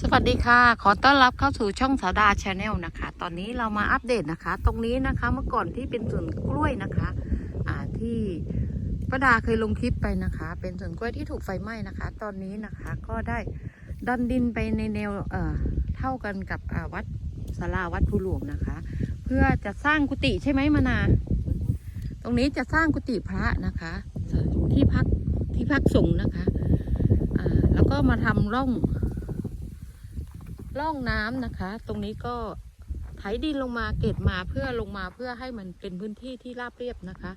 สวัสดีค่ะ ขอต้อนรับเข้าสู่ช่องสาดาชาแนลนะคะ ตอนนี้เรามาอัปเดตนะคะ ตรงนี้นะคะเมื่อก่อนที่เป็นสวนกล้วยนะคะอ่าที่ป้าดาเคยลงคลิปไปนะคะ เป็นสวนกล้วยที่ถูกไฟไหม้นะคะ ตอนนี้นะคะก็ได้ดันดินไปในแนวเอ่อเท่ากันกับอ่าวัดสาราวัดภูหลวงนะคะ เพื่อจะสร้างกุฏิใช่ไหมมานา ตรงนี้จะสร้างกุฏิพระนะคะ ที่พักที่พักสงฆ์นะคะอ่าแล้วก็มาทำร่อง ร่องน้ำนะคะ ตรงนี้ก็ไถดินลงมาเกตมาเพื่อลงมาเพื่อให้มันเป็นพื้นที่ที่ราบเรียบนะคะ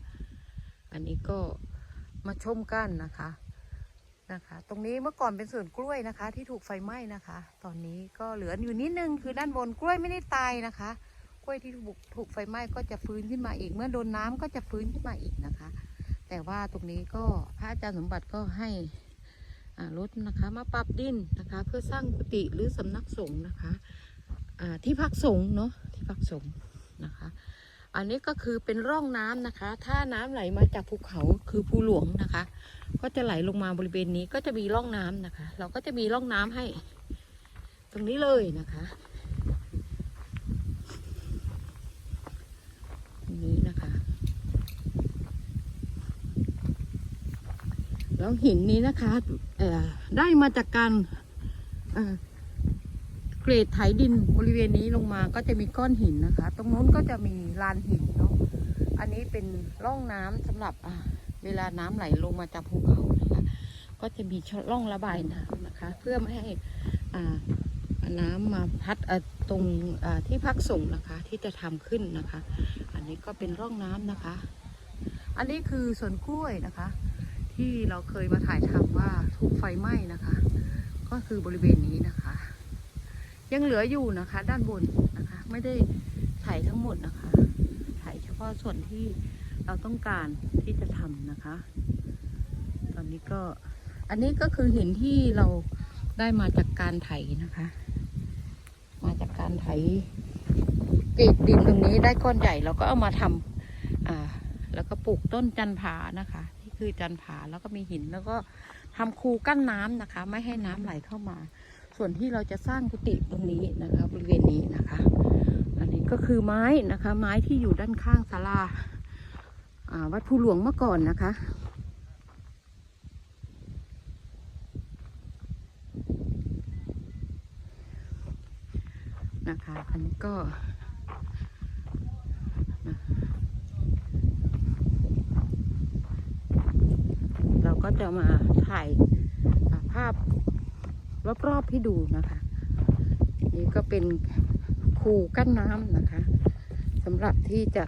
อันนี้ก็มาชมกันนะคะนะคะ ตรงนี้เมื่อก่อนเป็นสวนกล้วยนะคะ ที่ถูกไฟไหม้นะคะ ตอนนี้ก็เหลืออยู่นิดนึงคือด้านบนกล้วยไม่ได้ตายนะคะ กล้วยที่ถูกถูกไฟไหม้ก็จะฟื้นขึ้นมาอีก เมื่อโดนน้ำก็จะฟื้นขึ้นมาอีกนะคะ แต่ว่าตรงนี้ก็พระอาจารย์สมบัติก็ให้ รถนะคะมาปรับดินนะคะ เพื่อสร้างกุฏิหรือสำนักสงฆ์นะคะที่พักสงฆ์เนาะที่พักสงฆ์นะคะ อันนี้ก็คือเป็นร่องน้ำนะคะ ถ้าน้ำไหลมาจากภูเขาคือภูหลวงนะคะ ก็จะไหลลงมาบริเวณนี้ก็จะมีร่องน้ำนะคะ เราก็จะมีร่องน้ำให้ ตรงนี้เลยนะคะตรงนี้นะคะ แล้วหินนี้นะคะได้มาจากการเกรดไถดินบริเวณนี้ลงมาก็จะมีก้อนหินนะคะ ตรงนู้นก็จะมีลานหินเนาะอันนี้เป็นร่องน้ำสำหรับเวลาน้ำไหลลงมาจากภูเขานะคะก็จะมีช่องร่องระบายน้ำนะคะ เพื่อไม่ให้น้ำมาพัดตรงที่พักส่งนะคะ ที่จะทำขึ้นนะคะ อันนี้ก็เป็นร่องน้ำนะคะ อันนี้คือสวนกล้วยนะคะ ที่เราเคยมาถ่ายทำว่าถูกไฟไหม้นะคะ ก็คือบริเวณนี้นะคะ ยังเหลืออยู่นะคะ ด้านบนนะคะ ไม่ได้ถ่ายทั้งหมดนะคะ ถ่ายเฉพาะส่วนที่เราต้องการที่จะทำนะคะ ตอนนี้ก็อันนี้ก็คือหินที่เราได้มาจากการไถนะคะ มาจากการไถกรีดดินตรงนี้ได้ก้อนใหญ่เราก็เอามาทำอ่า แล้วก็ปลูกต้นจันผานะคะ คือจันผาแล้วก็มีหินแล้วก็ทำคูกั้นน้ำนะคะ ไม่ให้น้ำไหลเข้ามา ส่วนที่เราจะสร้างกุฏิตรงนี้นะคะบริเวณนี้นะคะ อันนี้ก็คือไม้นะคะ ไม้ที่อยู่ด้านข้างศาลาอ่าวัดภูหลวงเมื่อก่อนนะคะนะคะ อันนี้ก็ เรา ก็จะมาถ่ายภาพรอบๆให้ดูนะคะ นี่ก็เป็นคูกั้นน้ำนะคะสำหรับที่จะ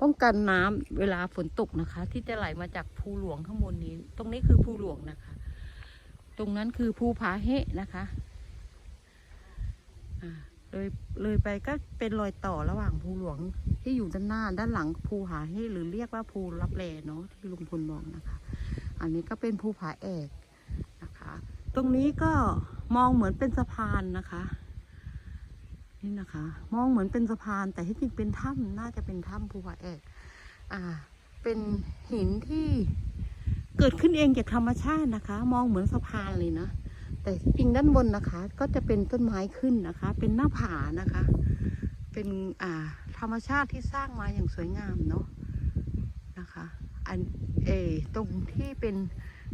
ป้องกันน้ำเวลาฝนตกนะคะ ที่จะไหลมาจากภูหลวงข้างบนนี้ ตรงนี้คือภูหลวงนะคะ ตรงนั้นคือภูผาเฮะนะคะ อ่า เลยเลยไปก็เป็นรอยต่อระหว่างภูหลวงที่อยู่ด้านหน้าด้านหลังภูผาเฮหรือเรียกว่าภูรับแลเนาะที่ลุงพลบอกนะคะ อันนี้ก็เป็นภูผาแอกนะคะ ตรงนี้ก็มองเหมือนเป็นสะพานนะคะนี่นะคะ มองเหมือนเป็นสะพานแต่ที่จริงเป็นถ้ำน่าจะเป็นถ้ำภูผาแอกอ่า เป็นหินที่เกิดขึ้นเองจากธรรมชาตินะคะ มองเหมือนสะพานเลยนะ แต่จริงด้านบนนะคะ ก็จะเป็นต้นไม้ขึ้นนะคะ เป็นหน้าผานะคะ เป็นอ่าธรรมชาติที่สร้างมาอย่างสวยงามเนาะนะคะอันเออตรงที่เป็น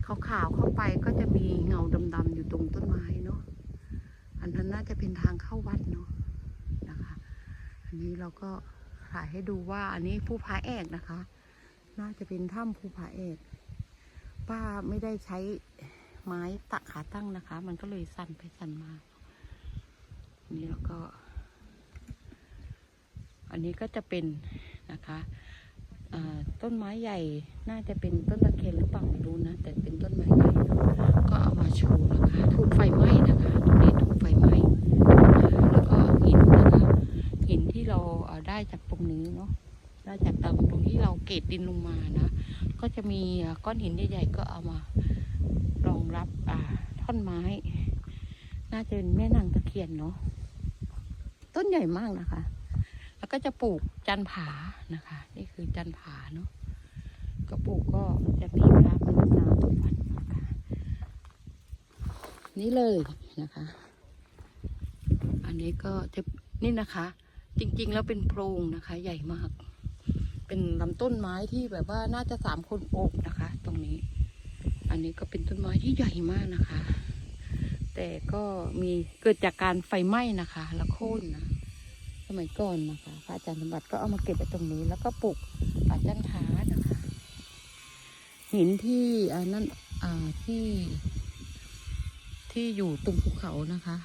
ขาวๆเข้าไปก็จะมีเงาดำๆอยู่ตรงต้นไม้เนาะอันนั้นน่าจะเป็นทางเข้าวัดเนาะนะคะ อันนี้เราก็ถ่ายให้ดูว่าอันนี้ภูผาแอกนะคะ น่าจะเป็นถ้ำภูผาแอกป้าไม่ได้ใช้ ไม้ตะขาตั้งนะคะ มันก็เลยสั่นไปสั่นมาอันนี้แล้วก็ อันนี้ก็จะเป็นนะคะอ่าต้นไม้ใหญ่น่าจะเป็นต้นตะเคียนหรือเปล่าไม่รู้นะ แต่เป็นต้นไม้ใหญ่ก็เอามาโชว์นะคะถูกไฟไหม้นะคะตรงนี้ถูกไฟไหม้แล้วก็หินนะคะหินที่เราเอาได้จากตรงนี้เนาะได้จากตามตรงที่เราเกตดินลงมานะ ก็จะมีก้อนหินใหญ่ๆก็เอามารองรับอ่าท่อนไม้ น่าจะเป็นแม่นางตะเคียนเนาะต้นใหญ่มากนะคะ แล้วก็จะปลูกจันผานะคะ นี่คือจันผาเนาะก็ปลูกก็จะมีพระมรณาทุกวันนะคะนี้เลยนะคะ อันนี้ก็จะนี่นะคะ จริง ๆ แล้วเป็นโพรงนะคะ ใหญ่มาก เป็นลำต้นไม้ที่แบบว่าน่าจะสามคนโอบนะคะ ตรงนี้ อันนี้ก็เป็นต้นไม้ที่ใหญ่มากนะคะ แต่ก็มีเกิดจากการไฟไหม้นะคะแล้วโค่นนะสมัยก่อนนะคะพระอาจารย์สมบัติก็เอามาเก็บไว้ตรงนี้ แล้วก็ปลูกป่าจันทานะคะ หินที่นั่นที่ ที่อยู่ตรงภูเขานะคะ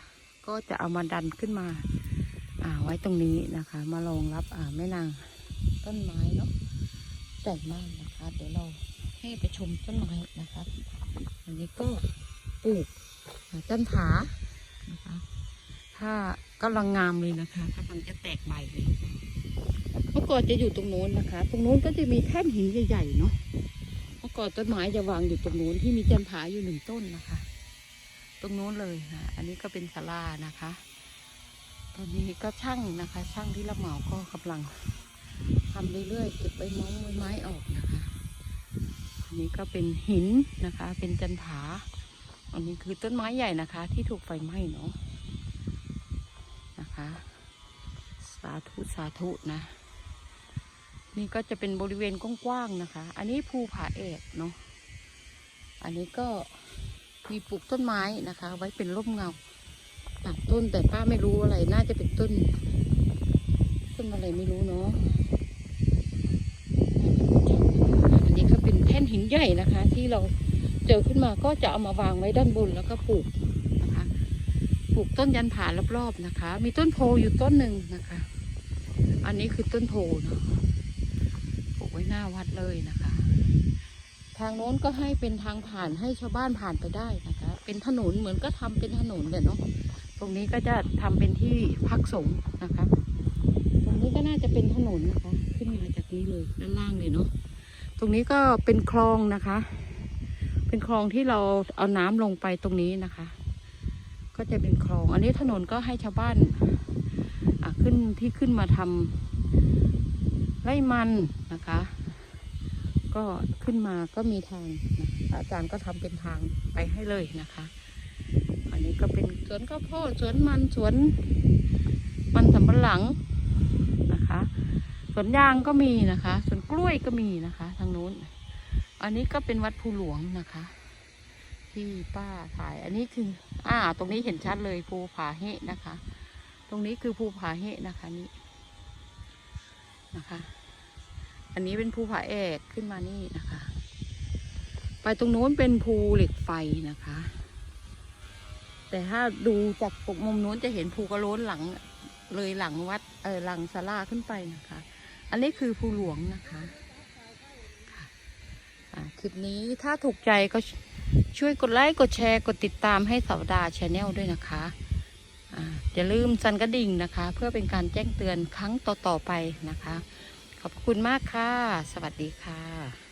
ก็จะเอามาดันขึ้นมาอ่าไว้ตรงนี้นะคะ มารองรับอ่าแม่นางต้นไม้เนาะใหญ่มากนะคะ เดี๋ยวเราให้ไปชมต้นไม้นะคะ อันนี้ก็ปลูก อ่าจันผานะคะถ้ากำลังงามเลยนะคะกำลังจะแตกใบเลยเมื่อก่อนจะอยู่ตรงโน้นนะคะ ตรงโน้นก็จะมีแท่นหินใหญ่ๆเนาะเมื่อก่อนต้นไม้จะวางอยู่ตรงโน้นที่มีจันผาอยู่หนึ่งต้นนะคะ ตรงโน้นเลยนะอันนี้ก็เป็นศาลานะคะ ตอนนี้ก็ช่างนะคะ ช่างที่รับเหมาก็กำลังทำเรื่อยๆเก็บใบไม้ใบไม้ออกนะคะ อันนี้ก็เป็นหินนะคะ เป็นจันผา อันนี้คือต้นไม้ใหญ่นะคะ ที่ถูกไฟไหม้เนาะนะคะ สาธุสาธุนะ นี่ก็จะเป็นบริเวณกว้างๆนะคะ อันนี้ภูผาเอกเนาะอันนี้ก็มีปลูกต้นไม้นะคะ ไว้เป็นร่มเงาตัดต้นแต่ป้าไม่รู้อะไร น่าจะเป็นต้น ต้นอะไรไม่รู้เนาะอันนี้ก็เป็นแท่นหินใหญ่นะคะ ที่เรา เจอขึ้นมาก็จะเอามาวางไว้ด้านบนแล้วก็ปลูกนะคะ ปลูกต้นยันผารอบๆนะคะ มีต้นโพอยู่ต้นหนึ่งนะคะ อันนี้คือต้นโพเนาะปลูกไว้หน้าวัดเลยนะคะ ทางโน้นก็ให้เป็นทางผ่านให้ชาวบ้านผ่านไปได้นะคะ เป็นถนนเหมือนก็ทำเป็นถนนเลยเนาะตรงนี้ก็จะทำเป็นที่พักสงฆ์นะคะ ตรงนี้ก็น่าจะเป็นถนนนะคะ ขึ้นมาจากนี้เลยด้านล่างเลยเนาะตรงนี้ก็เป็นคลองนะคะ เป็นคลองที่เราเอาน้ำลงไปตรงนี้นะคะ ก็จะเป็นคลอง อันนี้ถนนก็ให้ชาวบ้านขึ้นที่ขึ้นมาทำไร่มันนะคะ ก็ขึ้นมาก็มีทางนะอาจารย์ก็ทำเป็นทางไปให้เลยนะคะ อันนี้ก็เป็นสวนข้าวโพดสวนมันสวนมันสำปะหลังนะคะสวนยางก็มีนะคะสวนกล้วยก็มีนะคะ ทางนู้น อันนี้ก็เป็นวัดภูหลวงนะคะ ที่ป้าถ่าย อันนี้คือ อ่า ตรงนี้เห็นชัดเลยภูผาเฮะนะคะ ตรงนี้คือภูผาเฮะนะคะนี่นะคะ อันนี้เป็นภูผาแอกขึ้นมานี่นะคะ ไปตรงโน้นเป็นภูเหล็กไฟนะคะ แต่ถ้าดูจากปกมุมนู้นจะเห็นภูกระโล้นหลังเลยหลังวัดเออหลังศาลาขึ้นไปนะคะ อันนี้คือภูหลวงนะคะ คลิปนี้ถ้าถูกใจก็ช่วยกดไลค์กดแชร์กดติดตามให้สาวดาชาแนลด้วยนะคะอ่าอย่าลืมสั่นกระดิ่งนะคะ เพื่อเป็นการแจ้งเตือนครั้งต่อๆไปนะคะ ขอบคุณมากค่ะ สวัสดีค่ะ